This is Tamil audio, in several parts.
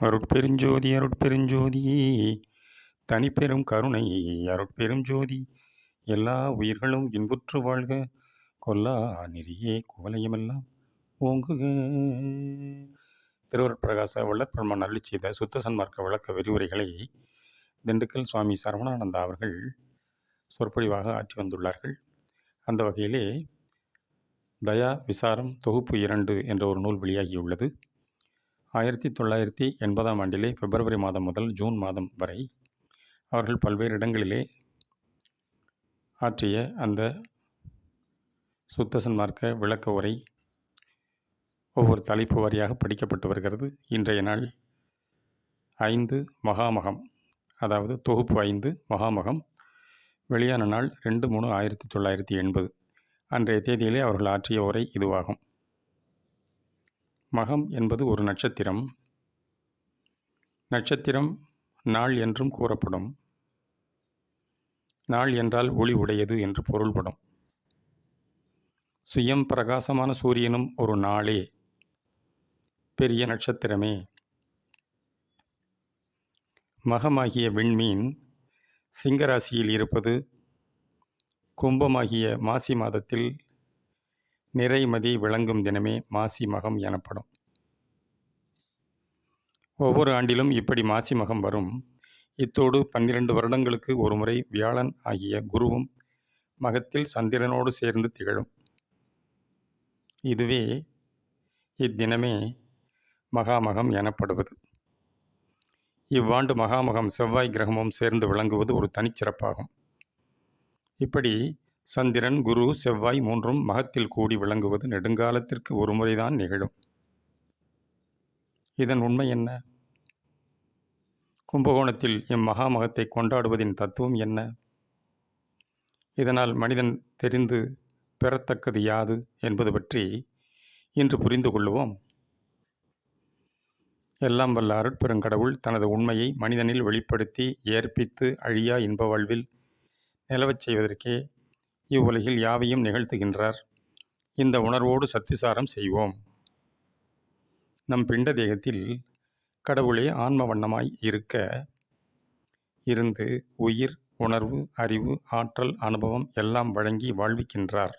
அருட்பெருஞ்சோதி அருட்பெருஞ்சோதி தனிப்பெரும் கருணை அருட்பெருஞ்சோதி எல்லா உயிர்களும் இன்புற்று வாழ்க கொல்லா நெறியே குவலயமெல்லாம் ஓங்குக. திருவருட்பிரகாச வள்ளற்பெருமான் அருளி செய்த சுத்த சன்மார்க்க விளக்க விரிவுரைகளை திண்டுக்கல் சுவாமி சரவணானந்தா அவர்கள் சொற்பொழிவாக ஆற்றி வந்துள்ளார்கள். அந்த வகையிலே தயா விசாரம் தொகுப்பு இரண்டு என்ற ஒரு நூல் வெளியாகியுள்ளது. ஆயிரத்தி தொள்ளாயிரத்தி எண்பதாம் ஆண்டிலே பிப்ரவரி மாதம் முதல் ஜூன் மாதம் வரை அவர்கள் பல்வேறு இடங்களிலே ஆற்றிய அந்த சுத்தசன்மார்க்க விளக்க உரை ஒவ்வொரு தலைப்பு வாரியாக படிக்கப்பட்டு வருகிறது. இன்றைய நாள் ஐந்து மகாமகம் அதாவது தொகுப்பு ஐந்து மகாமகம் வெளியான நாள் ரெண்டு மூணு ஆயிரத்தி தொள்ளாயிரத்தி எண்பது. அன்றைய தேதியிலே அவர்கள் ஆற்றிய உரை இதுவாகும். மகம் என்பது ஒரு நட்சத்திரம். நட்சத்திரம் நாள் என்றும் கூறப்படும். நாள் என்றால் ஒளி உடையது என்று பொருள்படும். சுயம் பிரகாசமான சூரியனும் ஒரு நாளே. பெரிய நட்சத்திரமே. மகமாகிய விண்மீன் சிங்கராசியில் இருப்பது. கும்பமாகிய மாசி மாதத்தில் நிறைமதி விளங்கும் தினமே மாசி மகம் எனப்படும். ஒவ்வொரு ஆண்டிலும் இப்படி மாசி மகம் வரும். இத்தோடு பன்னிரண்டு வருடங்களுக்கு ஒருமுறை வியாழன் ஆகிய குருவும் மகத்தில் சந்திரனோடு சேர்ந்து திகழும். இதுவே இத்தினமே மகாமகம் எனப்படுவது. இவ்வாண்டு மகாமகம் செவ்வாய் கிரகமும் சேர்ந்து விளங்குவது ஒரு தனிச்சிறப்பாகும். இப்படி சந்திரன் குரு செவ்வாய் மூன்றும் மகத்தில் கூடி விளங்குவது நெடுங்காலத்திற்கு ஒருமுறைதான் நிகழும். இதன் உண்மை என்ன? கும்பகோணத்தில் இம்மகாமகத்தை கொண்டாடுவதின் தத்துவம் என்ன? இதனால் மனிதன் தெரிந்து பெறத்தக்கது யாது என்பது பற்றி இன்று புரிந்து கொள்ளுவோம். எல்லாம் வல்ல அருட்பெருங்கடவுள் தனது உண்மையை மனிதனில் வெளிப்படுத்தி ஏற்பித்து அழியா இன்ப வாழ்வில் நிலவச் செய்வதற்கே இவ்வுலகில் யாவையும் நிகழ்த்துகின்றார். இந்த உணர்வோடு சத்திசாரம் செய்வோம். நம் பிண்ட தேகத்தில் கடவுளே ஆன்ம வண்ணமாய் இருக்க இருந்து உயிர் உணர்வு அறிவு ஆற்றல் அனுபவம் எல்லாம் வழங்கி வாழ்விக்கின்றார்.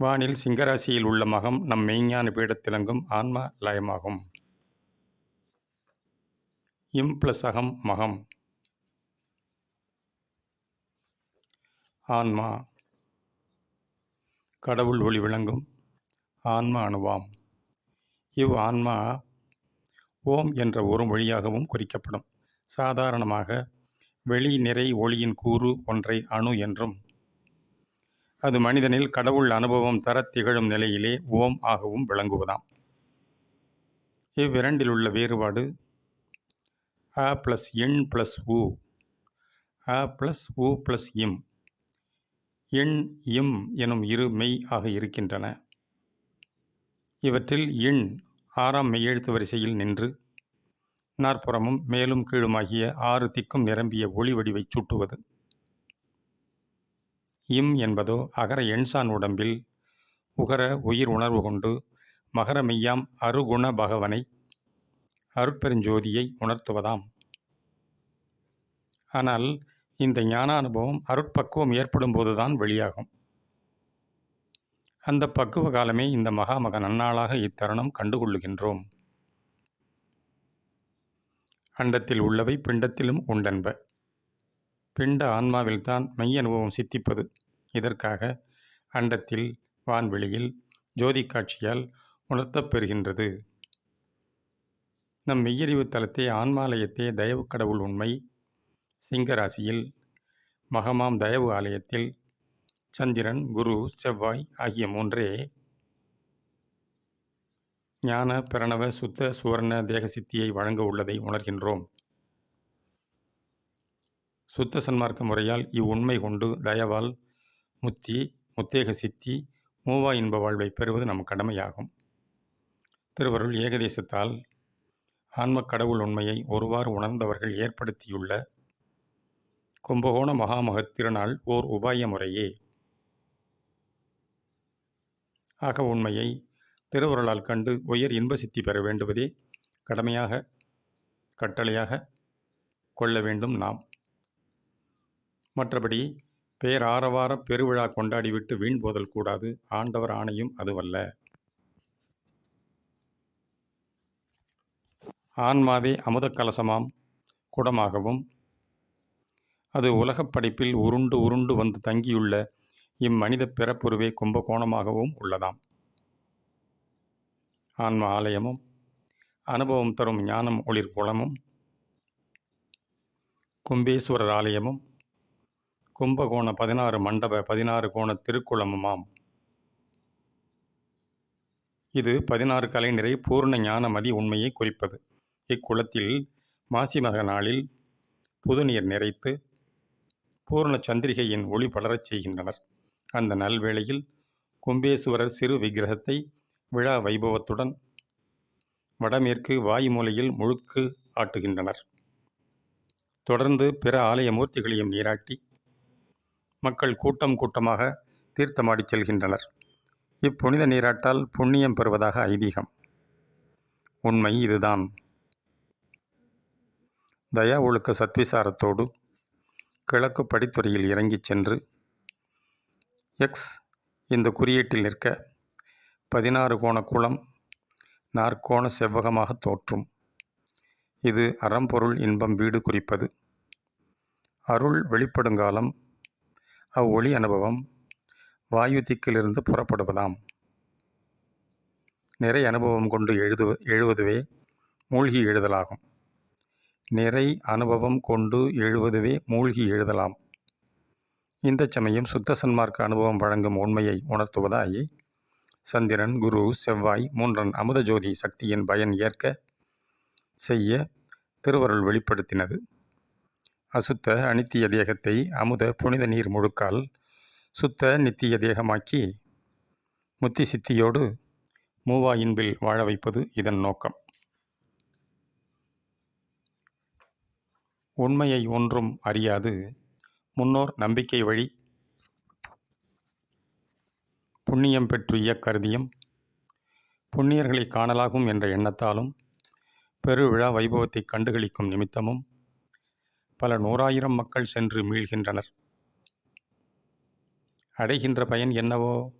வானில் சிங்கராசியில் உள்ள மகம் நம் மெய்ஞான பீடத்திலங்கும் ஆன்ம லயமாகும். இம் பிளஸ் அகம் மகம். ஆன்மா. கடவுள் ஒளி விளங்கும். ஆன்மா அணுவாம். இவ் ஆன்மா ஓம் என்ற ஒரு மொழியாகவும் குறிக்கப்படும். சாதாரணமாக வெளி நிறை ஒளியின் கூறு ஒன்றை அணு என்றும் அது மனிதனில் கடவுள் அனுபவம் தர திகழும் நிலையிலே ஓம் ஆகவும் விளங்குவதாம். இவ்விரண்டில் உள்ள வேறுபாடு அ ப்ளஸ் எண் ப்ளஸ் உ. அ ப்ளஸ் உ ப்ளஸ் இம். எண் இம் எனும் இரு மெய் ஆக இருக்கின்றன. இவற்றில் எண் ஆறாம் மெய்யெழுத்து வரிசையில் நின்று நாற்புறமும் மேலும் கீழுமாகிய ஆறு திக்கும் நிரம்பிய ஒளி வடிவைச் சூட்டுவது. இம் என்பதோ அகர எண்சான் உடம்பில் உகர உயிர் உணர்வு கொண்டு மகர மெய்யாம் அருகுண பகவனை அருட்பெருஞ்சோதியை உணர்த்துவதாம். ஆனால் இந்த ஞான அனுபவம் அருட்பக்குவம் ஏற்படும் போதுதான் வெளியாகும். அந்த பக்குவ காலமே இந்த மகாமக நன்னாளாக இத்தருணம் கண்டுகொள்ளுகின்றோம். அண்டத்தில் உள்ளவை பிண்டத்திலும் உண்டென்ப. பிண்ட ஆன்மாவில்தான் மெய் அனுபவம் சித்திப்பது. இதற்காக அண்டத்தில் வான்வெளியில் ஜோதி காட்சியால் உணர்த்தப்பெறுகின்றது நம் மெய்யறிவு தலத்தே ஆன்மாலயத்தே தயவு கடவுள் உண்மை சிங்கராசியில் மகமாம் தயவு ஆலயத்தில் சந்திரன் குரு செவ்வாய் ஆகிய மூன்றே ஞான பிரணவ சுத்த சுவர்ண தேக சித்தியை வழங்க உள்ளதை உணர்கின்றோம். சுத்த சன்மார்க்க முறையால் இவ்வுண்மை கொண்டு தயவால் முத்தி முத்தேக சித்தி மூவா இன்ப வாழ்வை பெறுவது நம் கடமையாகும். திருவருள் ஏகதேசத்தால் ஆன்ம கடவுள் உண்மையை ஒருவாறு உணர்ந்தவர்கள் ஏற்படுத்தியுள்ள கும்பகோண மகாமகத் திருநாள் ஓர் உபாய முறையே. ஆக உண்மையை திருவருளால் கண்டு உயர் இன்ப சித்தி பெற வேண்டுவதே கடமையாக கட்டளையாக கொள்ள வேண்டும் நாம். மற்றபடி பேராரவார பெருவிழா கொண்டாடிவிட்டு வீண் போதல் கூடாது ஆண்டவர் ஆணையும் அதுவல்ல. ஆன்மாவே அமுத கலசமாம் குடமாகவும் அது உலகப் படைப்பில் உருண்டு உருண்டு வந்து தங்கியுள்ள இம்மனித பிறப்புருவே கும்பகோணமாகவும் உள்ளதாம். ஆன்ம ஆலயமும் அனுபவம் தரும் ஞானம் ஒளிர் குளமும் கும்பேஸ்வரர் ஆலயமும் கும்பகோண பதினாறு மண்டப பதினாறு கோண திருக்குளமுமாம். இது பதினாறு கலைநிறை பூர்ண ஞான மதி உண்மையை குறிப்பது. இக்குளத்தில் மாசிமக நாளில் புதுநீர் நிறைத்து பூர்ண சந்திரிகையின் ஒளி பலரச் செய்கின்றனர். அந்த நல்வேளையில் கும்பேஸ்வரர் சிறு விக்கிரகத்தை விழா வைபவத்துடன் வடமேற்கு வாயுமூலையில் முழுக்கு ஆட்டுகின்றனர். தொடர்ந்து பிற ஆலய மூர்த்திகளையும் நீராட்டி மக்கள் கூட்டம் கூட்டமாக தீர்த்தமாடிச் செல்கின்றனர். இப்புனித நீராட்டால் புண்ணியம் பெறுவதாக ஐதீகம். உண்மை இதுதான். தயா ஒழுக்க சத்விசாரத்தோடு கிழக்கு படித்துறையில் இறங்கிச் சென்று எக்ஸ் இந்த குறியீட்டில் நிற்க பதினாறு கோண குளம் நாற்கோண செவ்வகமாக தோற்றும். இது அறம்பொருள் இன்பம் வீடு குறிப்பது. அருள் வெளிப்படுங்காலம் அவ்வொளி அனுபவம் வாயு திக்கிலிருந்து புறப்படுவதாம். நிறை அனுபவம் கொண்டு எழுது எழுவதுவே மூழ்கி எழுதலாகும். நிறை அனுபவம் கொண்டு எழுவதுவே மூழ்கி எழுதலாம். இந்த சமயம் சுத்த சன்மார்க்க அனுபவம் வழங்கும் உண்மையை உணர்த்துவதாய் சந்திரன் குரு செவ்வாய் மூன்றன் அமுத ஜோதி சக்தியின் பயன் ஏற்க செய்ய திருவருள் வெளிப்படுத்தினது. அசுத்த அனித்திய தேகத்தை அமுத புனித நீர் முழுக்கால் சுத்த நித்திய தேகமாக்கி முத்தி சித்தியோடு மூவா இன்பில் வாழ வைப்பது இதன் நோக்கம். உண்மையை ஒன்றும் அறியாது. முன்னோர் நம்பிக்கை வழி. புண்ணியம் பெற்று இயக்கருதியும் புண்ணியர்களை காணலாகும் என்ற எண்ணத்தாலும் பெருவிழா வைபவத்தை கண்டுகளிக்கும் நிமித்தமும் பல நூறாயிரம் மக்கள் சென்று மீள்கின்றனர். அடைகின்ற பயன் என்னவோ?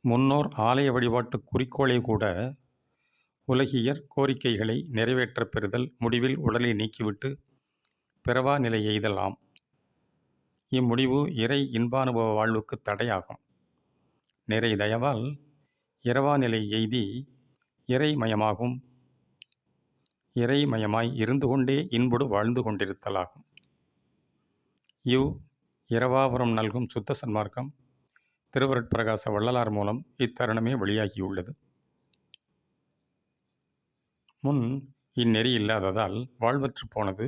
முன்னோர் ஆலய வழிபாட்டு குறிக்கோளை கூட உலகியர் கோரிக்கைகளை நிறைவேற்றப் பெறுதல் முடிவில் உடலை நீக்கிவிட்டு பிறவா நிலை எய்தலாம். இம்முடிவு இறை இன்பானுபவ வாழ்வுக்கு தடையாகும். நிறை தயவால் இரவா நிலை எய்தி இறைமயமாகும். இறைமயமாய் இருந்து கொண்டே இன்புடு வாழ்ந்து கொண்டிருத்தலாகும். இவ் இரவாபுரம் நல்கும் சுத்த சன்மார்க்கம் திருவருட்பிரகாச வள்ளலார் மூலம் இத்தருணமே வெளியாகியுள்ளது. முன் இந்நெறி இல்லாததால் வாழ்வற்று போனது.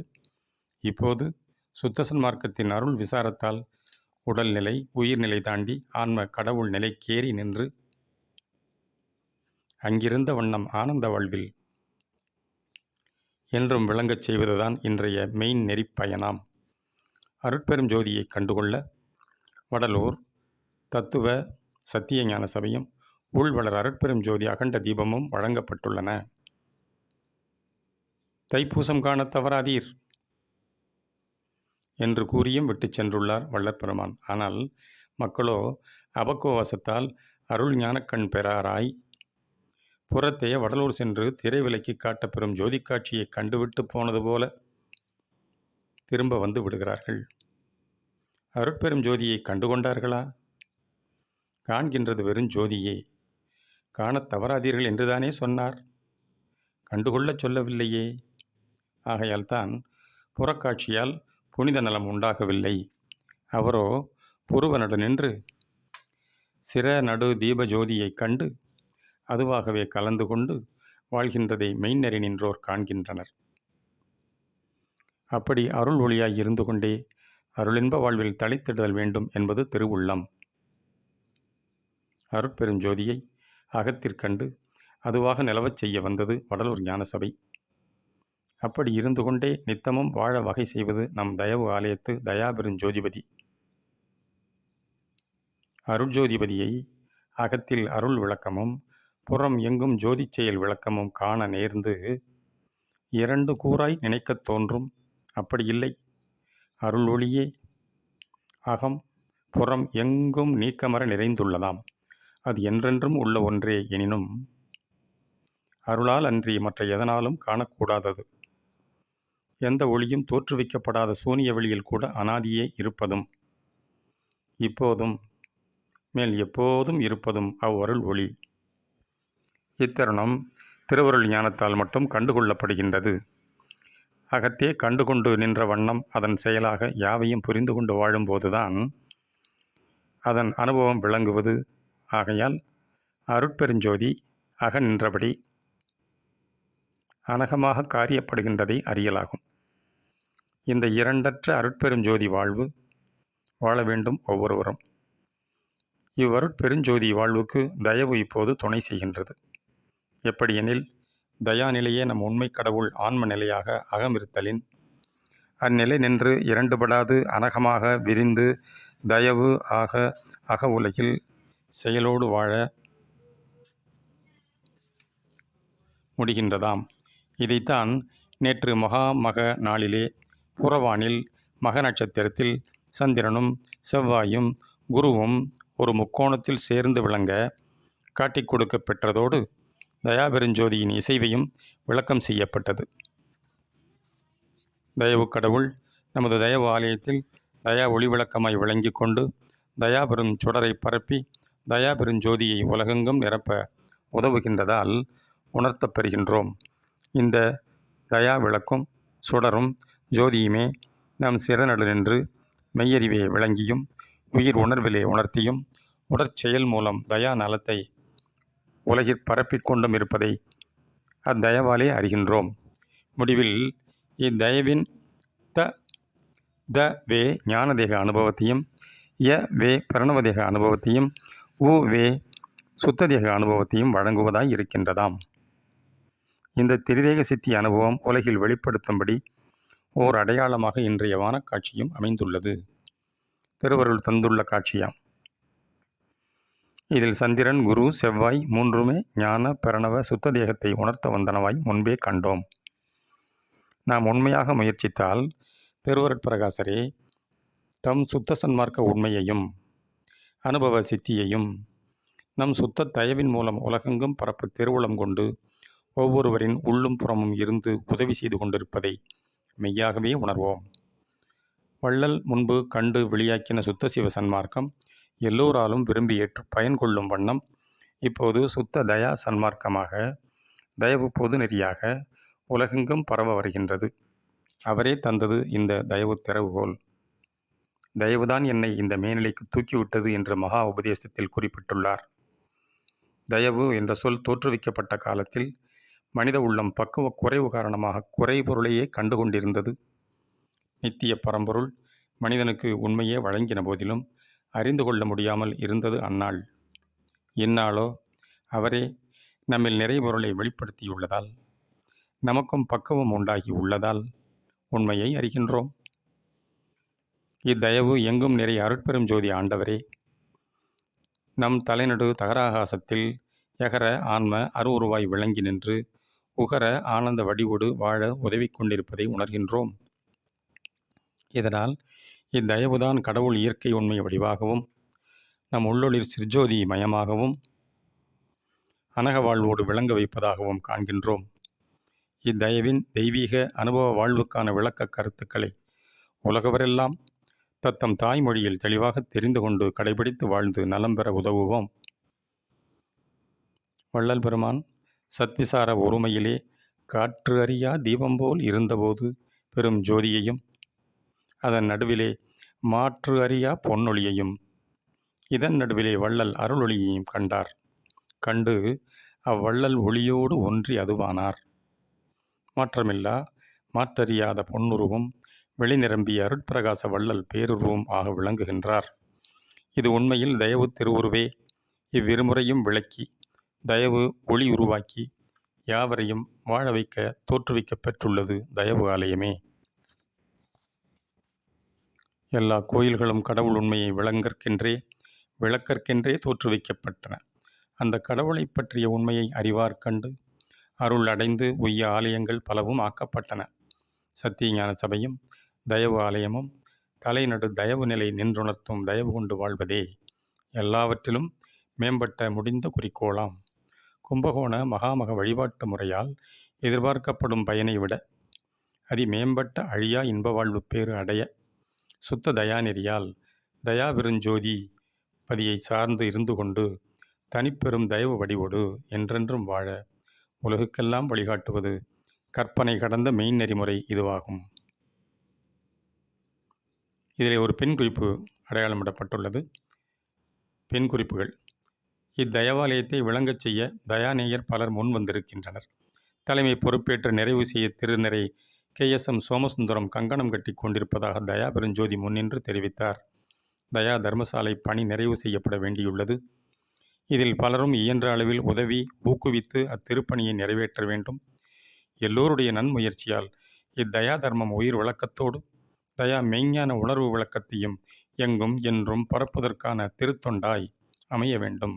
இப்போது சுத்த சன்மார்க்கத்தின் அருள் விசாரத்தால் உடல்நிலை உயிர்நிலை தாண்டி ஆன்ம கடவுள் நிலைக்கேறி நின்று அங்கிருந்த வண்ணம் ஆனந்த வாழ்வில் என்றும் விளங்கச் செய்வதுதான் இன்றைய மெயின் நெறிப்பயணம் அருட்பெரும் ஜோதியை கண்டுகொள்ள வடலூர் தத்துவ சத்திய ஞான சபையும் உள்வளர் அருட்பெரும் ஜோதி அகண்ட தீபமும் வழங்கப்பட்டுள்ளன. தைப்பூசம் காண தவறாதீர் என்று கூறியும் விட்டு சென்றுள்ளார் வள்ளற்பெருமான் ஆனால் மக்களோ அபக்கோவசத்தால் அருள் ஞானக்கண் பெறாராய். புறத்தே வடலூர் சென்று திரை விலக்கி காட்டப்பெறும் ஜோதி காட்சியை கண்டுவிட்டு போனது போல திரும்ப வந்து விடுகிறார்கள். அருட்பெரும் ஜோதியை கண்டுகொண்டார்களா? காண்கின்றது வெறும் ஜோதியே. காணத் தவறாதீர்கள் என்றுதானே சொன்னார். கண்டுகொள்ளச் சொல்லவில்லையே. ஆகையால் தான் புறக்காட்சியால் புனித நலம் உண்டாகவில்லை. அவரோ புருவனடு நின்று சிற நடு தீப ஜோதியைக் கண்டு அதுவாகவே கலந்து கொண்டு வாழ்கின்றதை மெய்நெறி நின்றோர் காண்கின்றனர். அப்படி அருள் ஒளியாய் இருந்து கொண்டே அருளின்ப வாழ்வில் தழைத்திடுதல் வேண்டும் என்பது திருவுள்ளம். அருட்பெருஞ்சோதியை அகத்திற்கண்டு அதுவாக நிலவச் செய்ய வந்தது வடலூர் ஞானசபை. அப்படி இருந்து கொண்டே நித்தமும் வாழ வகை செய்வது நம் தயவு ஆலயத்து தயாபெருஞ்சோதிபதி. அருட்ஜோதிபதியை அகத்தில் அருள் விளக்கமும் புறம் எங்கும் ஜோதிச் செயல் விளக்கமும் காண நேர்ந்து இரண்டு கூறாய் நினைக்கத் தோன்றும். அப்படியில்லை அருள் ஒளியே அகம் புறம் எங்கும் நீக்கமர நிறைந்துள்ளதாம். அது என்றென்றும் உள்ள ஒன்றே எனினும் அருளால் அன்றி மற்ற எதனாலும் காணக்கூடாதது. எந்த ஒளியும் தோற்றுவிக்கப்படாத சூனிய வெளியில் கூட அனாதியே இருப்பதும் இப்போதும் மேல் எப்போதும் இருப்பதும் அவ்வருள் ஒளி. இத்தருணம் திருவருள் ஞானத்தால் மட்டும் கண்டுகொள்ளப்படுகின்றது. அகத்தே கண்டுகொண்டு நின்ற வண்ணம் அதன் செயலாக யாவையும் புரிந்து கொண்டு வாழும்போதுதான் அதன் அனுபவம் விளங்குவது. ஆகையால் அருட்பெருஞ்சோதி அக நின்றபடி அனகமாக காரியப்படுகின்றதை அறியலாகும். இந்த இரண்டற்ற அருட்பெருஞ்சோதி வாழ்வு வாழ வேண்டும் ஒவ்வொருவரும். இவ்வருட்பெருஞ்சோதி வாழ்வுக்கு தயவு இப்போது துணை செய்கின்றது. எப்படியெனில் தயாநிலையே நம் உண்மை கடவுள் ஆன்ம நிலையாக அகமிருத்தலின். அந்நிலை நின்று இரண்டுபடாது அனகமாக விரிந்து தயவு ஆக அக உலகில் செயலோடு வாழ முடிகின்றதாம். இதைத்தான் நேற்று மகா மக நாளிலே புறவானில் மக நட்சத்திரத்தில் சந்திரனும் செவ்வாயும் குருவும் ஒரு முக்கோணத்தில் சேர்ந்து விளங்க காட்டிக் கொடுக்க பெற்றதோடு தயாபெருஞ்சோதியின் இசைவையும் விளக்கம் செய்யப்பட்டது. தயவு கடவுள் நமது தயவு ஆலயத்தில் தயா ஒளி விளக்கமாய் விளங்கி கொண்டு தயாபெரும் சுடரை பரப்பி தயாபெருஞ்சோதியை உலகெங்கும் நிரப்ப உதவுகின்றதால் உணர்த்தப்பெறுகின்றோம் இந்த தயா விளக்கும் சுடரும் ஜோதியுமே நம் சிறநடு நின்று மெய்யறிவே விளங்கியும் உயிர் உணர்விலே உணர்த்தியும் உடற்செயல் மூலம் தயா நலத்தை உலகிற் பரப்பிக் கொண்டும் இருப்பதை அத்தயவாலே அறிகின்றோம். முடிவில் இத்தயவின் த த வே ஞானதேக அனுபவத்தையும் ய வே பிரணவதேக அனுபவத்தையும் உ வே சுத்ததேக அனுபவத்தையும் வழங்குவதாய் இருக்கின்றதாம். இந்த திரிதேக சித்தி அனுபவம் உலகில் வெளிப்படுத்தும்படி ஓர் அடையாளமாக இன்றைய வானக்காட்சியும் அமைந்துள்ளது. திருவருள் தந்துள்ள காட்சியாம். இதில் சந்திரன் குரு செவ்வாய் மூன்றுமே ஞான பிரணவ சுத்த தேகத்தை உணர்த்த வந்தனவாய் முன்பே கண்டோம். நாம் உண்மையாக முயற்சித்தால் திருவருட்பிரகாசரே தம் சுத்த சன்மார்க்க உண்மையையும் அனுபவ சித்தியையும் நம் சுத்த தயவின் மூலம் உலகெங்கும் பரப்பு திருவுளம் கொண்டு ஒவ்வொருவரின் உள்ளும் புறமும் இருந்து உதவி செய்து கொண்டிருப்பதை மெய்யாகவே உணர்வோம். வள்ளல் முன்பு கண்டு வெளியாக்கின சுத்த சிவ சன்மார்க்கம் எல்லோராலும் விரும்பி ஏற்று பயன் கொள்ளும் வண்ணம் இப்போது சுத்த தயா சன்மார்க்கமாக தயவு பொது நெறியாக உலகெங்கும் பரவ வருகின்றது. அவரே தந்தது இந்த தயவு திறவுகோல். தயவுதான் என்னை இந்த மேல்நிலைக்கு தூக்கிவிட்டது என்று மகா உபதேசத்தில் குறிப்பிட்டுள்ளார். தயவு என்ற சொல் தோற்றுவிக்கப்பட்ட காலத்தில் மனித உள்ளம் பக்குவ குறைவு காரணமாக குறை பொருளையே கண்டு கொண்டிருந்தது நித்திய பரம்பொருள் மனிதனுக்கு உண்மையே வழங்கின போதிலும் அறிந்து கொள்ள முடியாமல் இருந்தது அந்நாள். இந்நாளோ அவரே நம்மில் நிறைபொருளை வெளிப்படுத்தியுள்ளதால் நமக்கும் பக்குவம் உண்டாகி உள்ளதால் உண்மையை அறிகின்றோம். இத்தயவு எங்கும் நிறைய அருட்பெரும் ஜோதி ஆண்டவரே. நம் தலைநடு தகராகாசத்தில் எகர ஆன்ம அருவுருவாய் விளங்கி நின்று உகர ஆனந்த வடிவோடு வாழ உதவி கொண்டிருப்பதை உணர்கின்றோம். இதனால் இத்தயவுதான் கடவுள் இயற்கை உண்மை வடிவாகவும் நம் உள்ளொளிர் சிற்ஜோதி மயமாகவும் அனக வாழ்வோடு விளங்க வைப்பதாகவும் காண்கின்றோம். இத்தயவின் தெய்வீக அனுபவ வாழ்வுக்கான விளக்க கருத்துக்களை உலகவரெல்லாம் தத்தம் தாய்மொழியில் தெளிவாக தெரிந்து கொண்டு கடைபிடித்து வாழ்ந்து நலம் பெற உதவுவோம். வள்ளல் பெருமான் சத்விசார ஒருமையிலே காற்று அறியா தீபம் போல் இருந்தபோது பெரும் ஜோதியையும் அதன் நடுவிலே மாற்று அறியா பொன்னொழியையும் இதன் நடுவிலே வள்ளல் அருளொளியையும் கண்டார். கண்டு அவ்வள்ளல் ஒளியோடு ஒன்றி அதுவானார். மாற்றமில்லா மாற்றறியாத பொன்னுருவும் வெளிநிரம்பிய அருட்பிரகாச வள்ளல் பேருருவும் ஆக விளங்குகின்றார். இது உண்மையில் தயவு திருவுருவே இவ்விருமுறையும் விளக்கி தயவு ஒளி உருவாக்கி யாவரையும் வாழ வைக்க தோற்றுவிக்கப் பெற்றுள்ளது தயவு ஆலயமே. எல்லா கோயில்களும் கடவுள் உண்மையை விளங்கற்கின்றே விளக்கற்கென்றே தோற்றுவிக்கப்பட்டன அந்த கடவுளைப் பற்றிய உண்மையை அறிவார் கண்டு அருள் அடைந்து உய்ய ஆலயங்கள் பலவும் ஆக்கப்பட்டன. சத்தியஞான சபையும் தயவு ஆலயமும் தலைநடு தயவு நிலை நின்றுணர்த்தும் தயவு கொண்டு வாழ்வதே. எல்லாவற்றிலும் மேம்பட்ட முடிந்த குறிக்கோளாம். கும்பகோண மகாமக வழிபாட்டு முறையால் எதிர்பார்க்கப்படும் பயனை விட அதி மேம்பட்ட அழியா இன்ப வாழ்வு பேறு அடைய சுத்த தயாநெறியால் தயாபெருஞ்சோதி பதியை சார்ந்து இருந்து கொண்டு தனிப்பெரும் தயவு வடிவோடு என்றென்றும் வாழ உலகுக்கெல்லாம் வழிகாட்டுவது கற்பனை கடந்த மெயின் நெறிமுறை இதுவாகும். இதில் ஒரு பெண் குறிப்பு அடையாளமிடப்பட்டுள்ளது. பெண் குறிப்புகள். இத்தயவாலயத்தை விளங்கச் செய்ய தயாநேயர் பலர் முன் வந்திருக்கின்றனர். தலைமை பொறுப்பேற்று நிறைவு செய்ய திருநிறை கே. எஸ். எம். சோமசுந்தரம் கங்கணம் கட்டி கொண்டிருப்பதாக தயா பெருஞ்சோதி முன்னின்று தெரிவித்தார். தயா தர்மசாலை பணி நிறைவு செய்யப்பட வேண்டியுள்ளது. இதில் பலரும் இயன்ற அளவில் உதவி ஊக்குவித்து அத்திருப்பணியை நிறைவேற்ற வேண்டும். எல்லோருடைய நன்முயற்சியால் இத்தயா தர்மம் உயிர் விளக்கத்தோடு தயா மெய்ஞான உணர்வு விளக்கத்தையும் எங்கும் என்றும் பரப்புவதற்கான திருத்தொண்டாய் அமைய வேண்டும்.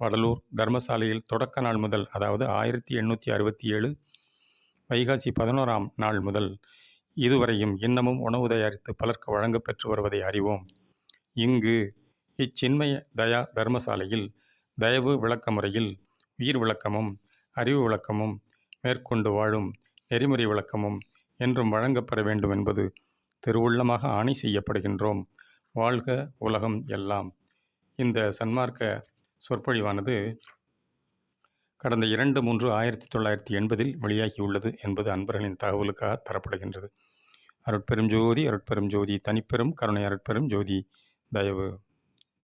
வடலூர் தர்மசாலையில் தொடக்க நாள் முதல் அதாவது ஆயிரத்தி எண்ணூற்றி அறுபத்தி ஏழு வைகாசி பதினோராம் நாள் முதல் இதுவரையும் இன்னமும் உணவு தயாரித்து பலருக்கு வழங்க பெற்று வருவதை அறிவோம். இங்கு இச்சின்மய தயா தர்மசாலையில் தயவு விளக்க முறையில் உயிர் விளக்கமும் அறிவு விளக்கமும் மேற்கொண்டு வாழும் நெறிமுறை விளக்கமும் என்றும் வழங்கப்பட வேண்டும் என்பது திருவுள்ளமாக ஆணை செய்யப்படுகின்றோம். வாழ்க உலகம் எல்லாம். இந்த சன்மார்க்க சொற்பொழிவானது கடந்த இரண்டு மூன்று ஆயிரத்தி தொள்ளாயிரத்தி எண்பதில் வெளியாகியுள்ளது என்பது அன்பர்களின் தகவலுக்காக தரப்படுகின்றது. அருட்பெரும் ஜோதி அருட்பெரும் ஜோதி தனிப்பெரும் கருணை அருட்பெரும் ஜோதி தயவு.